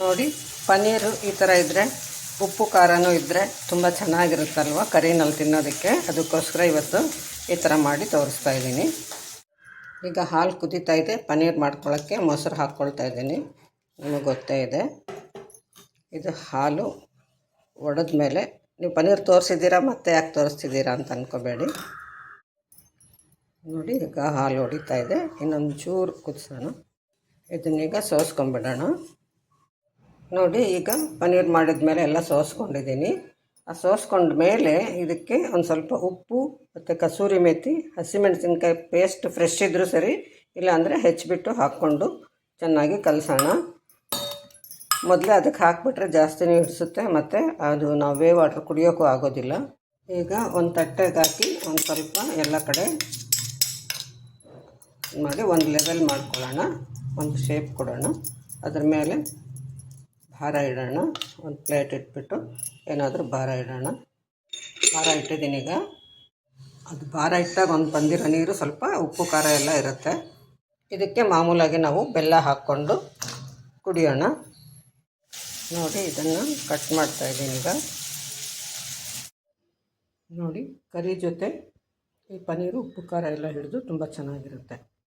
ನೋಡಿ, ಪನ್ನೀರು ಈ ಥರ ಇದ್ದರೆ ಉಪ್ಪು ಖಾರನೂ ಇದ್ದರೆ ತುಂಬ ಚೆನ್ನಾಗಿರುತ್ತಲ್ವ ಕರಿನಲ್ಲಿ ತಿನ್ನೋದಕ್ಕೆ? ಅದಕ್ಕೋಸ್ಕರ ಇವತ್ತು ಈ ಥರ ಮಾಡಿ ತೋರಿಸ್ತಾ ಇದ್ದೀನಿ. ಈಗ ಹಾಲು ಕುದೀತಾ ಇದೆ, ಪನ್ನೀರ್ ಮಾಡ್ಕೊಳ್ಳೋಕ್ಕೆ ಮೊಸರು ಹಾಕ್ಕೊಳ್ತಾ ಇದ್ದೀನಿ. ನಿಮಗೆ ಗೊತ್ತೇ ಇದೆ. ಇದು ಹಾಲು ಒಡೆದ ಮೇಲೆ ನೀವು ಪನ್ನೀರ್ ತೋರಿಸಿದ್ದೀರಾ, ಮತ್ತೆ ಯಾಕೆ ತೋರಿಸ್ತಿದ್ದೀರಾ ಅಂತ ಅಂದ್ಕೋಬೇಡಿ ನೋಡಿ, ಈಗ ಹಾಲು ಹೊಡಿತಾ ಇದೆ. ಇನ್ನೊಂದು ಚೂರು ಕುದಿಸೋಣ. ಇದನ್ನೀಗ ಸೋಸ್ಕೊಂಬಿಡೋಣ ನೋಡಿ, ಈಗ ಪನ್ನೀರ್ ಮಾಡಿದ ಮೇಲೆ ಎಲ್ಲ ಸೋಸ್ಕೊಂಡಿದ್ದೀನಿ. ಆ ಸೋಸ್ಕೊಂಡ ಮೇಲೆ ಇದಕ್ಕೆ ಒಂದು ಸ್ವಲ್ಪ ಉಪ್ಪು ಮತ್ತು ಕಸೂರಿ ಮೇಥಿ ಹಸಿಮೆಣಸಿನ್ಕಾಯಿ ಪೇಸ್ಟ್ ಫ್ರೆಶ್ ಇದ್ದರೂ ಸರಿ, ಇಲ್ಲಾಂದರೆ ಹೆಚ್ಚಿಬಿಟ್ಟು ಹಾಕ್ಕೊಂಡು ಚೆನ್ನಾಗಿ ಕಲಸೋಣ. ಮೊದಲೇ ಅದಕ್ಕೆ ಹಾಕಿಬಿಟ್ರೆ ಜಾಸ್ತಿನೇ ಹಿಡಿಸುತ್ತೆ, ಮತ್ತು ಅದು ನಾವು ವೇ ವಾಟ್ರ್ ಕುಡಿಯೋಕ್ಕೂ ಆಗೋದಿಲ್ಲ. ಈಗ ಒಂದು ತಟ್ಟೆಗೆ ಹಾಕಿ ಒಂದು ಸ್ವಲ್ಪ ಎಲ್ಲ ಕಡೆ ಮಾಡಿ ಒಂದು ಲೆವೆಲ್ ಮಾಡ್ಕೊಳ್ಳೋಣ, ಒಂದು ಶೇಪ್ ಕೊಡೋಣ. ಅದ್ರ ಮೇಲೆ ಭಾರ ಇಡೋಣ. ಒಂದು ಪ್ಲೇಟ್ ಇಟ್ಬಿಟ್ಟು ಏನಾದರೂ ಭಾರ ಇಡೋಣ. ಭಾರ ಇಟ್ಟಿದ್ದೀನಿ ಈಗ. ಅದು ಭಾರ ಇಟ್ಟಾಗ ಒಂದು ಬಂದಿರೋ ನೀರು ಸ್ವಲ್ಪ ಉಪ್ಪು, ಖಾರ ಎಲ್ಲ ಇರುತ್ತೆ. ಇದಕ್ಕೆ ಮಾಮೂಲಾಗಿ ನಾವು ಬೆಲ್ಲ ಹಾಕ್ಕೊಂಡು ಕುಡಿಯೋಣ. ನೋಡಿ, ಇದನ್ನು ಕಟ್ ಮಾಡ್ತಾ ಇದ್ದೀನಿ ಈಗ. ನೋಡಿ, ಕರಿ ಜೊತೆ ಈ ಪನ್ನೀರು, ಉಪ್ಪು, ಖಾರ ಎಲ್ಲ ಹಿಡಿದು ತುಂಬ ಚೆನ್ನಾಗಿರುತ್ತೆ.